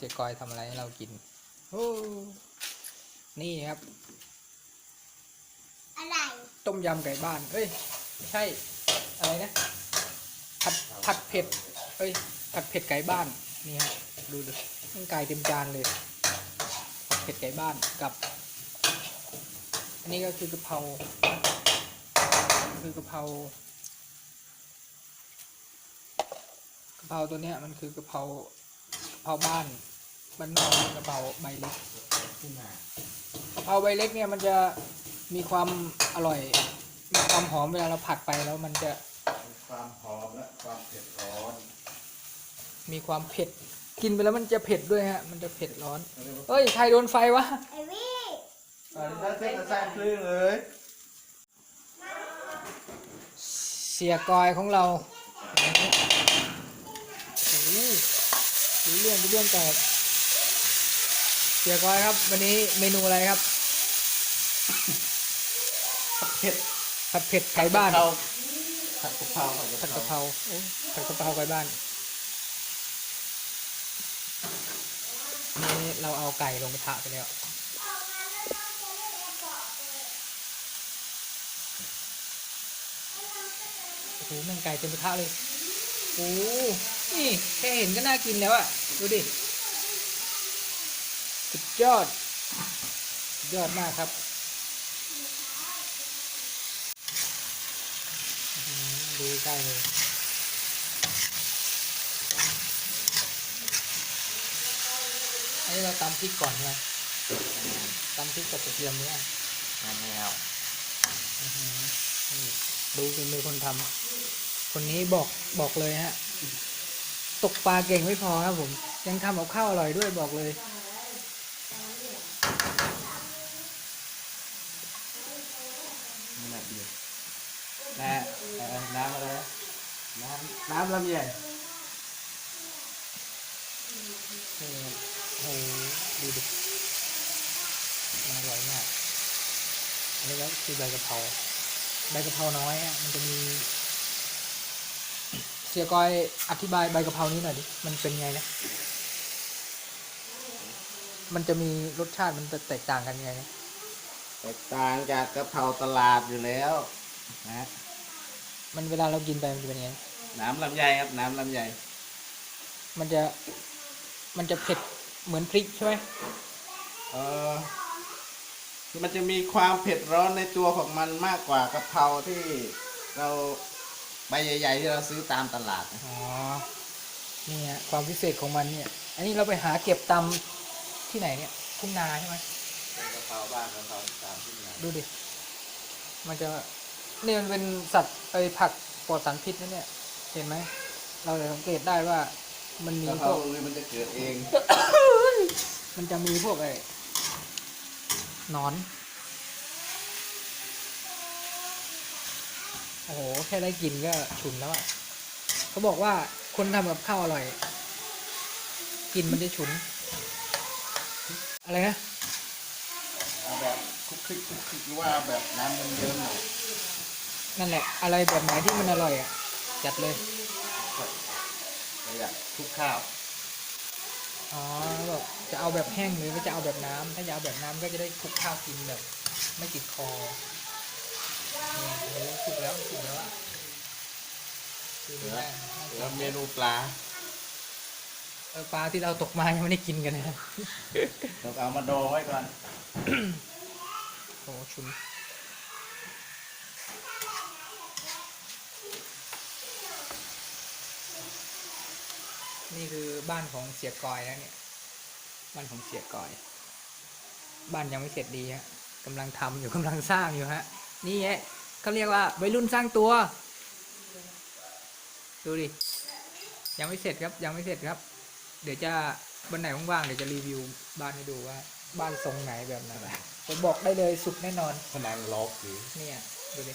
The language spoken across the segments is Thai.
สียกอยทำอะไรให้เรากินโอ้นี่ครับ อะไร ต้มยำไก่บ้าน เอ้ยไม่ใช่ อะไรนะ ผัด ผัดเผ็ด เอ้ย ผัดเผ็ดไก่บ้าน นี่ฮะดูดูมันไก่เต็มจานเลย ผัดเผ็ดไก่บ้านกับ อันนี้ก็คือกะเพรา คือกะเพรากะเพราตัวเนี้ยมันคือกะเพรากะเพราบ้าน บ้านนอกกะเพราใบเล็กขึ้นมากะเพราใบเล็กเนี่ยมันจะมีความอร่อยมีความหอมเวลาเราผัดไปแล้วมันจะมีความหอมและความเผ็ดร้อน มีความเผ็ดกินไปแล้วมันจะเผ็ดด้วยฮะ มันจะเผ็ดร้อน เอ้ย ใครโดนไฟวะไอวี่อันนี้ถ้าเส้นจะแซ่บคลื่นเลย เสียกอยของเราโอ้โหรู้เรื่องรู้เรื่องแตก เสียกอยครับ วันนี้เมนูอะไรครับ เผ็ดผัดเผ็ดไก่บ้านเราผัดกะเพราผัดกะเพราโอ้ผัดกะเพราไก่บ้านนี่เราเอาไก่ลงกระทะไปแล้ว โอ้โหแม่งไก่เต็มกระทะเลย โอ้โหนี่แค่เห็นก็น่ากินแล้วอะดูดิสุด ยอดสุดยอดมากครับอื้อหือดูใกล้เลยอันนี้เราตำพริกก่อนใช่ไหมตำพริกกับกระเทียมเนี่ยงานแนวอื้อหือนี่ดูฝีมือคนทำคนนี้บอกบอกเลยฮะ ตกปลาเก่งไม่พอครับผม ยังทำกับข้าวอร่อยด้วยบอกเลย นี่แหละเดียว นะเอ่อน้ำอะไรนะน้ำน้ำลำไยนี่ครับโอ้โหดูดิมันอร่อยมากอันนี้ก็คือใบกะเพราใบกะเพราน้อยอะมันจะมี เสียกอยอธิบายใบกะเพรานี้หน่อยดิ มันเป็นไงนะ มันจะมีรสชาติมันจะแตกต่างกันยังไงนะ แตกต่างจากกะเพราตลาดอยู่แล้วนะ มันเวลาเรากินไปมันจะเป็นยังไงน้ำลำไยครับ น้ำลำไยมันจะ มันจะเผ็ดเหมือนพริกใช่ไหมเออคือมันจะมีความเผ็ดร้อนในตัวของมันมากกว่ากะเพราที่เราใบใหญ่ๆที่เราซื้อตามตลาดนะอ๋อนี่ฮะความพิเศษของมันเนี่ย อันนี้เราไปหาเก็บตำที่ไหนเนี่ยทุ่งนาใช่ไหมกะเพราบ้านกะเพราตามที่ไหนดูดิมันจะ นี่มันเป็นสัตว์ไอผักปลอดสารพิษนะเนี่ย เห็นไหม เราจะสังเกตได้ว่ามันมีกะเพพราวกนี่มันจะเกิดเองมันจะมีพวกไอ้หนอน โอ้โห แค่ได้กินก็ฉุนแล้วอะเขาบอกว่าคนทำกับข้าวอร่อย กินมันจะฉุน อะไรนะ เอาแบบคลุกคลิกคลุกคลิกหรือว่าแบบน้ำเยิ้มๆหน่อย นั่นแหละ อะไรแบบไหนที่มันอร่อยอะ จัดเลยเราอยากคลุกข้าว อ๋อแบบจะเอาแบบแห้งหรือว่าจะเอาแบบน้ำถ้าจะเอาแบบน้ำก็จะได้คลุกข้าวกินแบบ ไม่ติดคอเนี่ยโอ้โหสุกแล้วสุกแล้วอะคือเหลือได้เหลือเมนูปลาเออปลาที่เราตกมายังไม่ได้กินกันนะครับ เราเอามาดองไว้ก่อน โอ้โหชุน นี่คือบ้านของเสียกอยนะเนี่ย บ้านของเสียกอย บ้านยังไม่เสร็จดีฮะกำลังทำอยู่กำลังสร้างอยู่ฮะ นี่แหละเขาเรียกว่าวัยรุ่นสร้างตัว ดูดิ ยังไม่เสร็จครับ ยังไม่เสร็จครับ เดี๋ยวจะวันไหนว่างๆเดี๋ยวจะรีวิวบ้านให้ดูว่า บ้านทรงไหนแบบไหนผมบอกได้เลยสุดแน่นอน ผนังล็อกอยู่เนี่ยดูดิ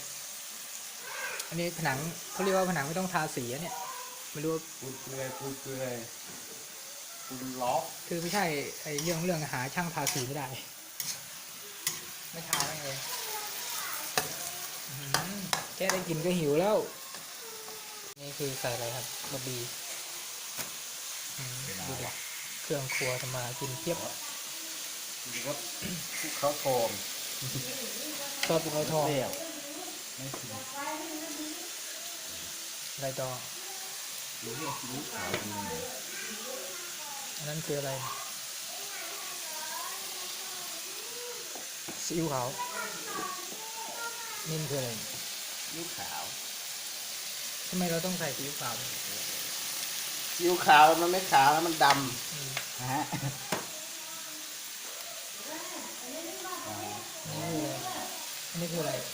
อันนี้ผนังเขาเรียกว่าผนังไม่ต้องทาสีอะเนี่ย ไม่รู้ว่าปูเกลือยปูเกลือยปูล็อกคือไม่ใช่ไอ้เรื่องเรื่องหาช่างทาสีไม่ได้ ไม่ทาไม่งเลยอื้อหือแค่ได้กินก็หิวแล้ว นี่คือใส่อะไรครับบะบีอืมดูดิเครื่องครัวทำมากินเทียบรสภูเขาทองซอสภูเขาทองเปรี้ยวไม่ถึงอะไรต่อหรื อเรียกซีอิ๊วขาวดีหน่อยอันนั้นคืออะไรซีอิ๊วขาวนี่มันคืออะไรซีอิ๊วขาวทำไมเราต้องใส่ซีอิ๊วขาวด้วยซีอิ๊วขาวมันไม่ขาวแล้วมันดอืมำนะฮะอ่าอันนี้คืออะไรอัน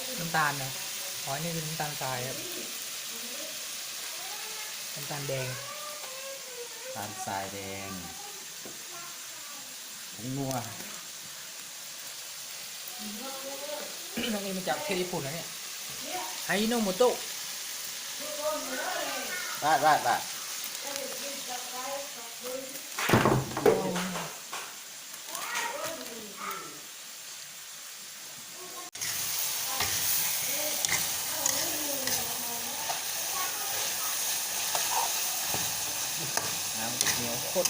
นี้คืออะไร น้ำตาลนะอ๋ออันนี่คือน้ำตาลทรายครับ น้ำตาลแดงตาลทรายแดงผงนัวอันนี้มาจากประเทศญี่ปุ่นนะเนี่ยไฮโนโมโตะราดราดราดน้ำเหนียวข้น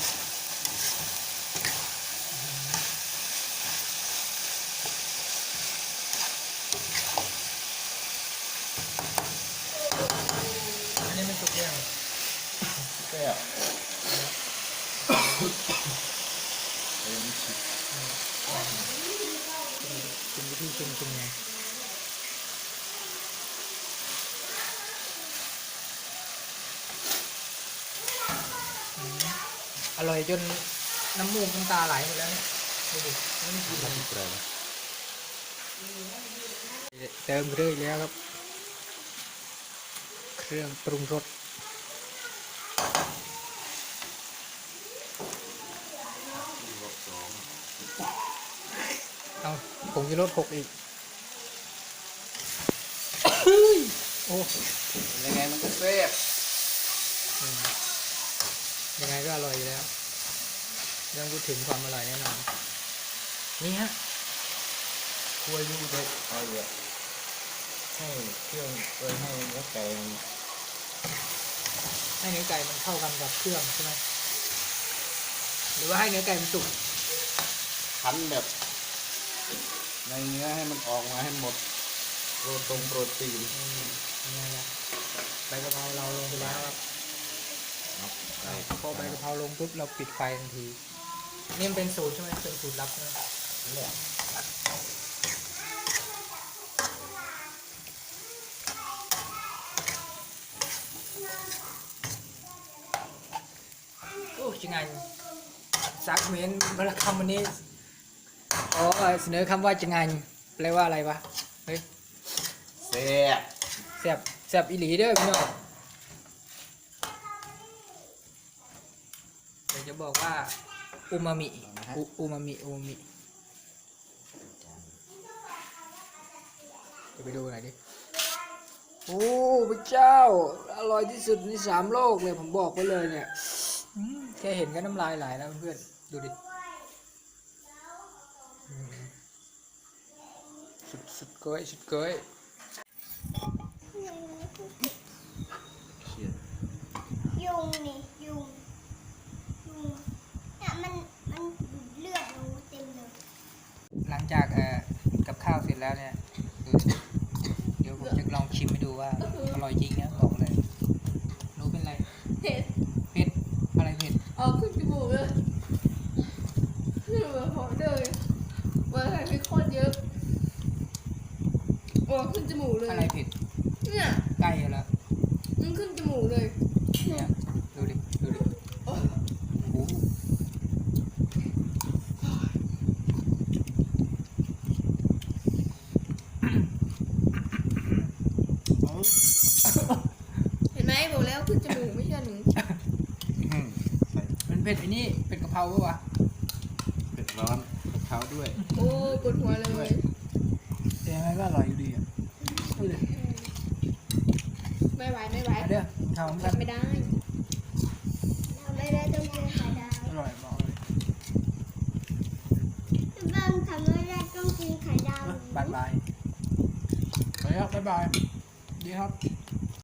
อันนี้มันสุกยัง เปรี้ยอ็มชิกินวิธีกินกินไงอร่อยจนน้ำมูกน้ำตาไหลหมดแล้วเนี่ยดูดิไม่กินเลยเติมเรื่อยแล้วครับ เครื่องปรุงรส เอาผงชูรสหกอีก โอ้ยังไงมันก็แซ่บอืมยังไงก็อร่อยอยู่แล้วเรื่องพูดถึงความอร่อยแน่นอน นี่ฮะคั่วยู่ด้วยเอาเยอะให้เครื่องเพื่อให้เนื้อไก่มันให้เนื้อไก่มันเข้ากันกับเครื่องใช่ไหมหรือว่าให้เนื้อไก่มันสุกคั้นแบบ ในเนื้อให้มันออกมาให้หมดโปรตรงโปรตีนอืมยังไงล่ะใบกะเพราเราลงไปแล้วครับเนาะไก่พอใบกะเพราลงปุ๊บเราปิดไฟทันที นี่มันเป็นสูตรใช่ไหมเป็นสูตรลับใช่ไหมแหละโอ้ยังไงซักเมนเวลาคำวันนี้ อ๋อเสนอคำว่าจะไงแปลว่าอะไรวะ เฮ้ยแซ่บแซบแซบอีหลีเด้อพี่น้องเดี๋ยวจะบอกว่าอูมามิอุอูมามิอูมามิจะไปดูหน่อยดิโอ้พระเจ้า อร่อยที่สุดในสามโลกเลยผมบอกไว้เลยเนี่ยอืมแค่เห็นก็น้ำลายไหลแล้วเพื่อนๆดูดิอืมสุดสุด เกยสุดเกยเชียร์ยุงนี่ยุงยุงเนี่ยมันมันดูดเลือดหนูเต็มเลยหลังจากเอ่อกับข้าวเสร็จแล้วเนี่ยดูดิเดี๋ยวผมจะลองชิมให้ดูว่าอร่อยจริงนะบอกเลยหนูเป็นไรเผ็ดเผ็ดอะไรเผ็ดเอาขึ้นจมูกเลยขึ้นมาหอมเลยว่าใส่พริกโคตรเยอะโอ้ขึ้น จมูกเลย อะไรเผ็ดเนี่ยไก่เหรอมันขึ้นจมูกเลยเนี่ยดูดิ ดูดิโอ้โอ้โหโอ้เห็นไหมบอกแล้วขึ้นจมูกไม่เชื่อหนูอืมใส่มันเผ็ดไอ้นี่เป็ดกะเพราปะวะเผ็ดร้อนกับเขาด้วย โอ้ปวดหัวเลยแต่ยังไงก็อร่อยอยู่ดีอะดูดิ ไม่ไหวไม่ไหว มาเด้อ ทำกันไม่ได้เราไม่ได้ต้องกินไข่ดาวอร่อยบอกเลยเบิ้มทำไม่ได้ต้องกินไข่ดาวบายบายไปครับบ๊ายบาย ดีครับ